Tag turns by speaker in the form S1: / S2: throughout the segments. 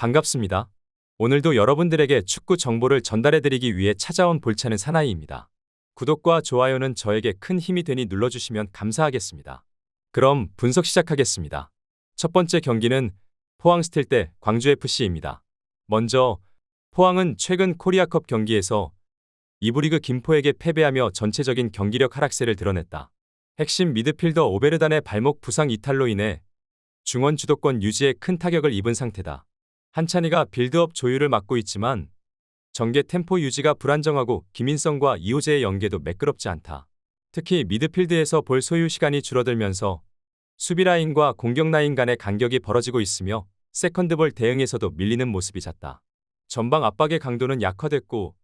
S1: 반갑습니다. 오늘도 여러분들에게 축구 정보를 전달해드리기 위해 찾아온 볼차는 사나이입니다. 구독과 좋아요는 저에게 큰 힘이 되니 눌러주시면 감사하겠습니다. 그럼 분석 시작하겠습니다. 첫 번째 경기는 포항 스틸 대 광주FC입니다. 먼저 포항은 최근 코리아컵 경기에서 이브리그 김포에게 패배하며 전체적인 경기력 하락세를 드러냈다. 핵심 미드필더 오베르단의 발목 부상 이탈로 인해 중원 주도권 유지에 큰 타격을 입은 상태다. 한찬이가 빌드업 조율을 맡고 있지만 전개 템포 유지가 불안정하고 김인성과 이호재의 연계도 매끄럽지 않다. 특히 미드필드에서 볼 소유 시간이 줄어들면서 수비 라인과 공격 라인 간의 간격이 벌어지고 있으며 세컨드볼 대응에서도 밀리는 모습이 잦다. 전방 압박의 강도는 약화됐고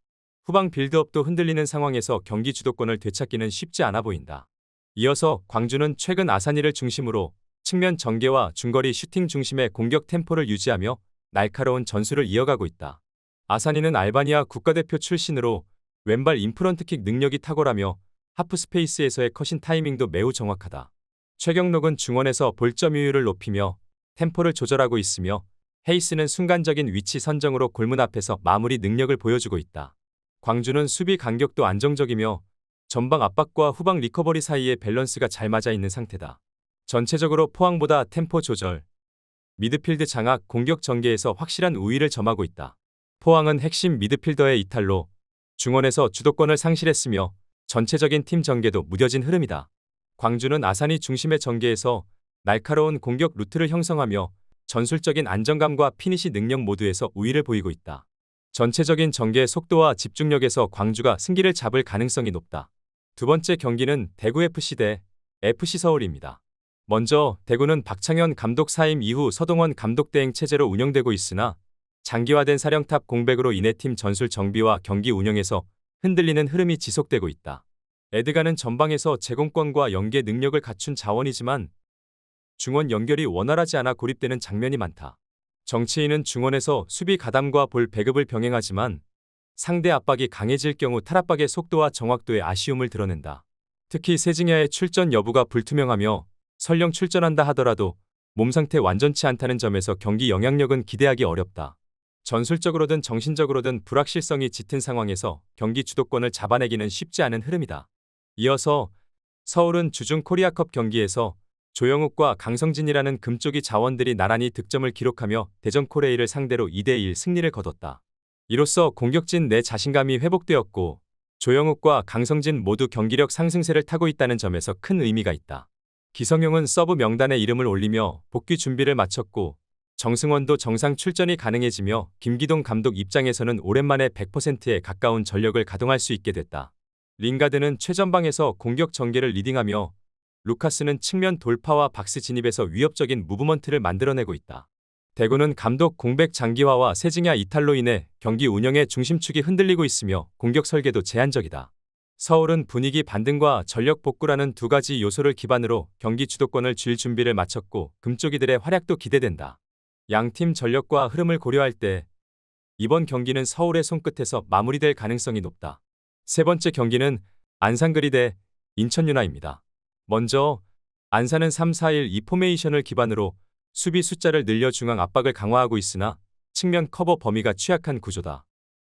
S1: 후방 빌드업도 흔들리는 상황에서 경기 주도권을 되찾기는 쉽지 않아 보인다. 이어서 광주는 최근 아산이를 중심으로 측면 전개와 중거리 슈팅 중심의 공격 템포를 유지하며 날카로운 전술을 이어가고 있다. 아사니는 알바니아 국가대표 출신으로 왼발 인프런트킥 능력이 탁월하며 하프 스페이스에서의 컷인 타이밍도 매우 정확하다. 최경록은 중원에서 볼점유율을 높이며 템포를 조절하고 있으며 헤이스는 순간적인 위치 선정으로 골문 앞에서 마무리 능력을 보여주고 있다. 광주는 수비 간격도 안정적이며 전방 압박과 후방 리커버리 사이의 밸런스가 잘 맞아 있는 상태다. 전체적으로 포항보다 템포 조절, 미드필드 장악 공격 전개에서 확실한 우위를 점하고 있다. 포항은 핵심 미드필더의 이탈로 중원에서 주도권을 상실했으며 전체적인 팀 전개도 무뎌진 흐름이다. 광주는 아산이 중심의 전개에서 날카로운 공격 루트를 형성하며 전술적인 안정감과 피니시 능력 모두에서 우위를 보이고 있다. 전체적인 전개의 속도와 집중력에서 광주가 승기를 잡을 가능성이 높다. 두 번째 경기는 대구FC 대 FC 서울입니다. 먼저 대구는 박창현 감독 사임 이후 서동원 감독 대행 체제로 운영되고 있으나 장기화된 사령탑 공백으로 인해 팀 전술 정비와 경기 운영에서 흔들리는 흐름이 지속되고 있다. 에드가는 전방에서 제공권과 연계 능력을 갖춘 자원이지만 중원 연결이 원활하지 않아 고립되는 장면이 많다. 정치인은 중원에서 수비 가담과 볼 배급을 병행하지만 상대 압박이 강해질 경우 탈압박의 속도와 정확도에 아쉬움을 드러낸다. 특히 세징야의 출전 여부가 불투명하며 설령 출전한다 하더라도 몸 상태 완전치 않다는 점에서 경기 영향력은 기대하기 어렵다. 전술적으로든 정신적으로든 불확실성이 짙은 상황에서 경기 주도권을 잡아내기는 쉽지 않은 흐름이다. 이어서 서울은 주중 코리아컵 경기에서 조영욱과 강성진이라는 금쪽이 자원들이 나란히 득점을 기록하며 대전 코레이를 상대로 2대1 승리를 거뒀다. 이로써 공격진 내 자신감이 회복되었고 조영욱과 강성진 모두 경기력 상승세를 타고 있다는 점에서 큰 의미가 있다. 기성용은 서브 명단에 이름을 올리며 복귀 준비를 마쳤고 정승원도 정상 출전이 가능해지며 김기동 감독 입장에서는 오랜만에 100%에 가까운 전력을 가동할 수 있게 됐다. 링가드는 최전방에서 공격 전개를 리딩하며 루카스는 측면 돌파와 박스 진입에서 위협적인 무브먼트를 만들어내고 있다. 대구는 감독 공백 장기화와 세징야 이탈로 인해 경기 운영의 중심축이 흔들리고 있으며 공격 설계도 제한적이다. 서울은 분위기 반등과 전력 복구라는 두 가지 요소를 기반으로 경기 주도권을 쥘 준비를 마쳤고 금쪽이들의 활약도 기대된다. 양팀 전력과 흐름을 고려할 때 이번 경기는 서울의 손끝에서 마무리될 가능성이 높다. 세 번째 경기는 안산그리 대 인천유나입니다. 먼저 안산은 3-4-1-2 포메이션을 기반으로 수비 숫자를 늘려 중앙 압박을 강화하고 있으나 측면 커버 범위가 취약한 구조다.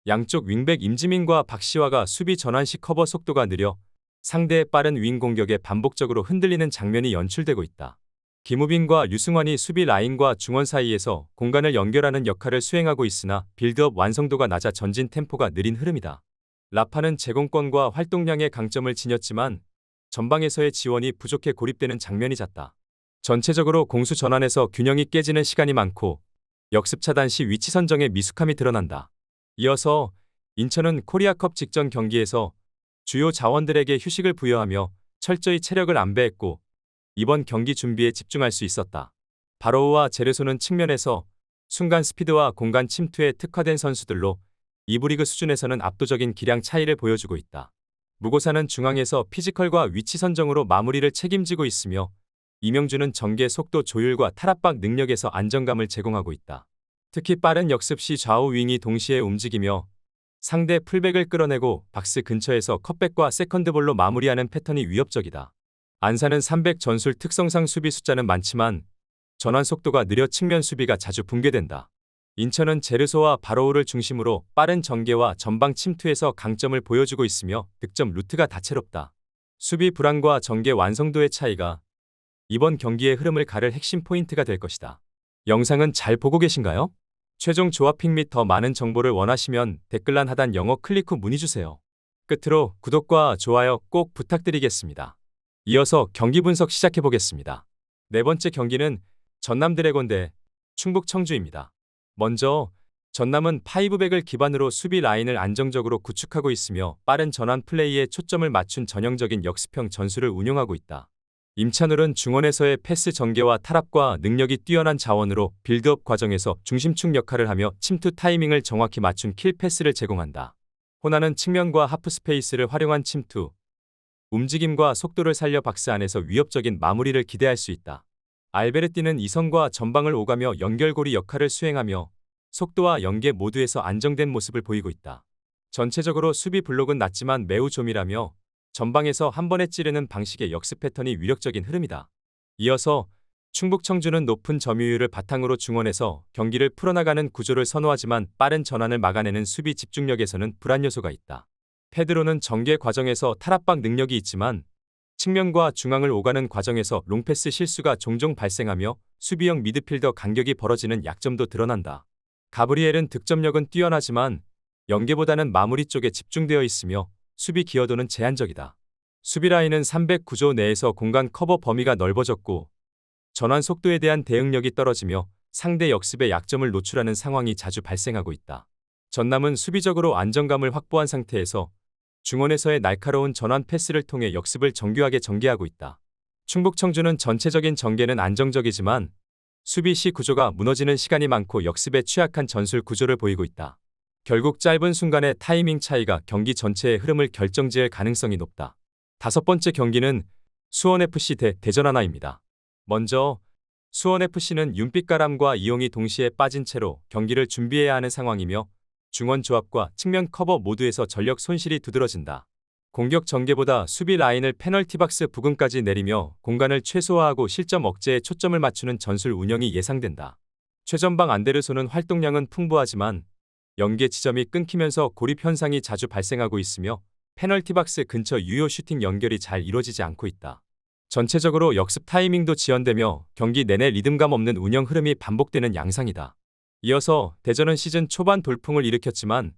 S1: 양쪽 윙백 임지민과 박시화가 수비 전환 시 커버 속도가 느려 상대의 빠른 윙 공격에 반복적으로 흔들리는 장면이 연출되고 있다. 김우빈과 유승환이 수비 라인과 중원 사이에서 공간을 연결하는 역할을 수행하고 있으나 빌드업 완성도가 낮아 전진 템포가 느린 흐름이다. 라파는 제공권과 활동량의 강점을 지녔지만 전방에서의 지원이 부족해 고립되는 장면이 잦다. 전체적으로 공수 전환에서 균형이 깨지는 시간이 많고 역습 차단 시 위치 선정에 미숙함이 드러난다. 이어서 인천은 코리아컵 직전 경기에서 주요 자원들에게 휴식을 부여하며 철저히 체력을 안배했고 이번 경기 준비에 집중할 수 있었다. 바로우와 제르소는 측면에서 순간 스피드와 공간 침투에 특화된 선수들로 이브리그 수준에서는 압도적인 기량 차이를 보여주고 있다. 무고사는 중앙에서 피지컬과 위치 선정으로 마무리를 책임지고 있으며 이명주는 전개 속도 조율과 탈압박 능력에서 안정감을 제공하고 있다. 특히 빠른 역습 시 좌우 윙이 동시에 움직이며 상대 풀백을 끌어내고 박스 근처에서 컷백과 세컨드볼로 마무리하는 패턴이 위협적이다. 안산은 300 전술 특성상 수비 숫자는 많지만 전환 속도가 느려 측면 수비가 자주 붕괴된다. 인천은 제르소와 바로우를 중심으로 빠른 전개와 전방 침투에서 강점을 보여주고 있으며 득점 루트가 다채롭다. 수비 불안과 전개 완성도의 차이가 이번 경기의 흐름을 가를 핵심 포인트가 될 것이다. 영상은 잘 보고 계신가요? 최종 조합픽 및더 많은 정보를 원하시면 댓글란 하단 영어 클릭 후 문의주세요. 끝으로 구독과 좋아요 꼭 부탁드리겠습니다. 이어서 경기 분석 시작해 보겠습니다. 네 번째 경기는 전남 드래곤 대 충북 청주입니다. 먼저 전남은 파이브백을 기반으로 수비 라인을 안정적으로 구축하고 있으며 빠른 전환 플레이에 초점을 맞춘 전형적인 역습형 전술을 운용하고 있다. 임찬울은 중원에서의 패스 전개와 탈압과 능력이 뛰어난 자원으로 빌드업 과정에서 중심축 역할을 하며 침투 타이밍을 정확히 맞춘 킬 패스를 제공한다. 호나는 측면과 하프 스페이스를 활용한 침투, 움직임과 속도를 살려 박스 안에서 위협적인 마무리를 기대할 수 있다. 알베르티는 이선과 전방을 오가며 연결고리 역할을 수행하며 속도와 연계 모두에서 안정된 모습을 보이고 있다. 전체적으로 수비 블록은 낮지만 매우 조밀하며 전방에서 한 번에 찌르는 방식의 역습 패턴이 위력적인 흐름이다. 이어서 충북 청주는 높은 점유율을 바탕으로 중원에서 경기를 풀어나가는 구조를 선호하지만 빠른 전환을 막아내는 수비 집중력에서는 불안 요소가 있다. 페드로는 전개 과정에서 탈압박 능력이 있지만 측면과 중앙을 오가는 과정에서 롱패스 실수가 종종 발생하며 수비형 미드필더 간격이 벌어지는 약점도 드러난다. 가브리엘은 득점력은 뛰어나지만 연계보다는 마무리 쪽에 집중되어 있으며 수비 기여도는 제한적이다. 수비 라인은 309조 내에서 공간 커버 범위가 넓어졌고 전환 속도에 대한 대응력이 떨어지며 상대 역습의 약점을 노출하는 상황이 자주 발생하고 있다. 전남은 수비적으로 안정감을 확보한 상태에서 중원에서의 날카로운 전환 패스를 통해 역습을 정교하게 전개하고 있다. 충북 청주는 전체적인 전개는 안정적이지만 수비 시 구조가 무너지는 시간이 많고 역습에 취약한 전술 구조를 보이고 있다. 결국 짧은 순간의 타이밍 차이가 경기 전체의 흐름을 결정지을 가능성이 높다. 다섯 번째 경기는 수원FC 대 대전하나입니다. 먼저 수원FC는 윤빛가람과 이용이 동시에 빠진 채로 경기를 준비해야 하는 상황이며 중원 조합과 측면 커버 모두에서 전력 손실이 두드러진다. 공격 전개보다 수비 라인을 페널티박스 부근까지 내리며 공간을 최소화하고 실점 억제에 초점을 맞추는 전술 운영이 예상된다. 최전방 안데르소는 활동량은 풍부하지만 연계 지점이 끊기면서 고립 현상이 자주 발생하고 있으며 페널티박스 근처 유효 슈팅 연결이 잘 이루어지지 않고 있다. 전체적으로 역습 타이밍도 지연되며 경기 내내 리듬감 없는 운영 흐름이 반복되는 양상이다. 이어서 대전은 시즌 초반 돌풍을 일으켰지만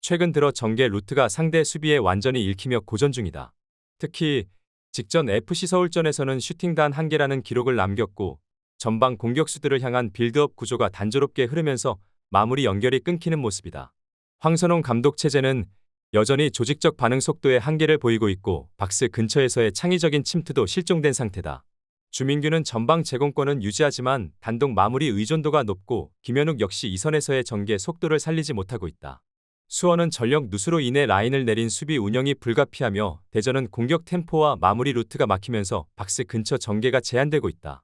S1: 최근 들어 전개 루트가 상대 수비에 완전히 읽히며 고전 중이다. 특히 직전 FC 서울전에서는 슈팅 단 한 개라는 기록을 남겼고 전방 공격수들을 향한 빌드업 구조가 단조롭게 흐르면서 마무리 연결이 끊기는 모습이다. 황선홍 감독 체제는 여전히 조직적 반응 속도에 한계를 보이고 있고 박스 근처에서의 창의적인 침투도 실종된 상태다. 주민규는 전방 제공권은 유지하지만 단독 마무리 의존도가 높고 김현욱 역시 이선에서의 전개 속도를 살리지 못하고 있다. 수원은 전력 누수로 인해 라인을 내린 수비 운영이 불가피하며 대전은 공격 템포와 마무리 루트가 막히면서 박스 근처 전개가 제한되고 있다.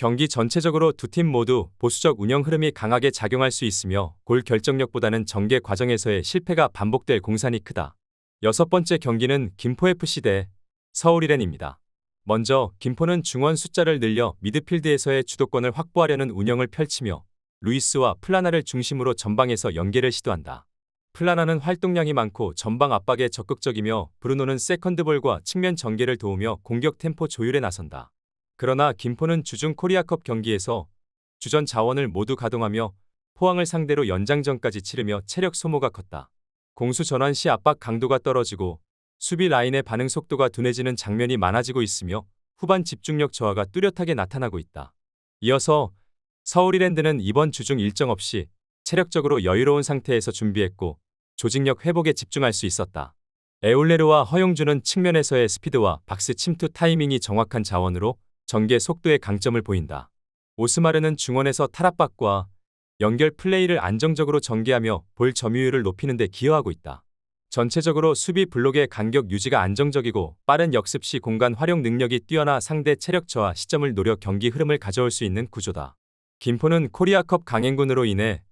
S1: 경기 전체적으로 두 팀 모두 보수적 운영 흐름이 강하게 작용할 수 있으며 골 결정력보다는 전개 과정에서의 실패가 반복될 공산이 크다. 여섯 번째 경기는 김포FC 대 서울이렌입니다. 먼저 김포는 중원 숫자를 늘려 미드필드에서의 주도권을 확보하려는 운영을 펼치며 루이스와 플라나를 중심으로 전방에서 연계를 시도한다. 플라나는 활동량이 많고 전방 압박에 적극적이며 브루노는 세컨드볼과 측면 전개를 도우며 공격 템포 조율에 나선다. 그러나 김포는 주중 코리아컵 경기에서 주전 자원을 모두 가동하며 포항을 상대로 연장전까지 치르며 체력 소모가 컸다. 공수 전환 시 압박 강도가 떨어지고 수비 라인의 반응 속도가 둔해지는 장면이 많아지고 있으며 후반 집중력 저하가 뚜렷하게 나타나고 있다. 이어서 서울이랜드는 이번 주중 일정 없이 체력적으로 여유로운 상태에서 준비했고 조직력 회복에 집중할 수 있었다. 에올레르와 허용주는 측면에서의 스피드와 박스 침투 타이밍이 정확한 자원으로 전개 속도의 강점을 보인다. 오스마르는 중원에서 탈압박과 연결 플레이를 안정적으로 전개하며 볼 점유율을 높이는 데 기여하고 있다. 전체적으로 수비 블록의 간격 유지가 안정적이고 빠른 역습 시 공간 활용 능력이 뛰어나 상대 체력 저하 시점을 노려 경기 흐름을 가져올 수 있는 구조다. 김포는 코리아컵 강행군으로 인해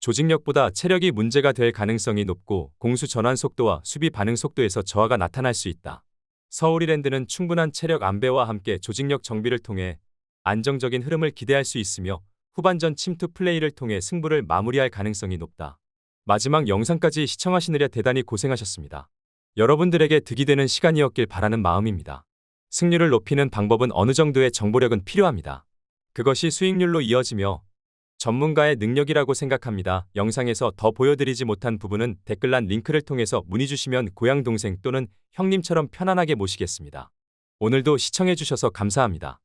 S1: 조직력보다 체력이 문제가 될 가능성이 높고 공수 전환 속도와 수비 반응 속도에서 저하가 나타날 수 있다. 서울이랜드는 충분한 체력 안배와 함께 조직력 정비를 통해 안정적인 흐름을 기대할 수 있으며 후반전 침투 플레이를 통해 승부를 마무리할 가능성이 높다. 마지막 영상까지 시청하시느라 대단히 고생하셨습니다. 여러분들에게 득이 되는 시간이었길 바라는 마음입니다. 승률을 높이는 방법은 어느 정도의 정보력은 필요합니다. 그것이 수익률로 이어지며 전문가의 능력이라고 생각합니다. 영상에서 더 보여드리지 못한 부분은 댓글란 링크를 통해서 문의 주시면 고향 동생 또는 형님처럼 편안하게 모시겠습니다. 오늘도 시청해주셔서 감사합니다.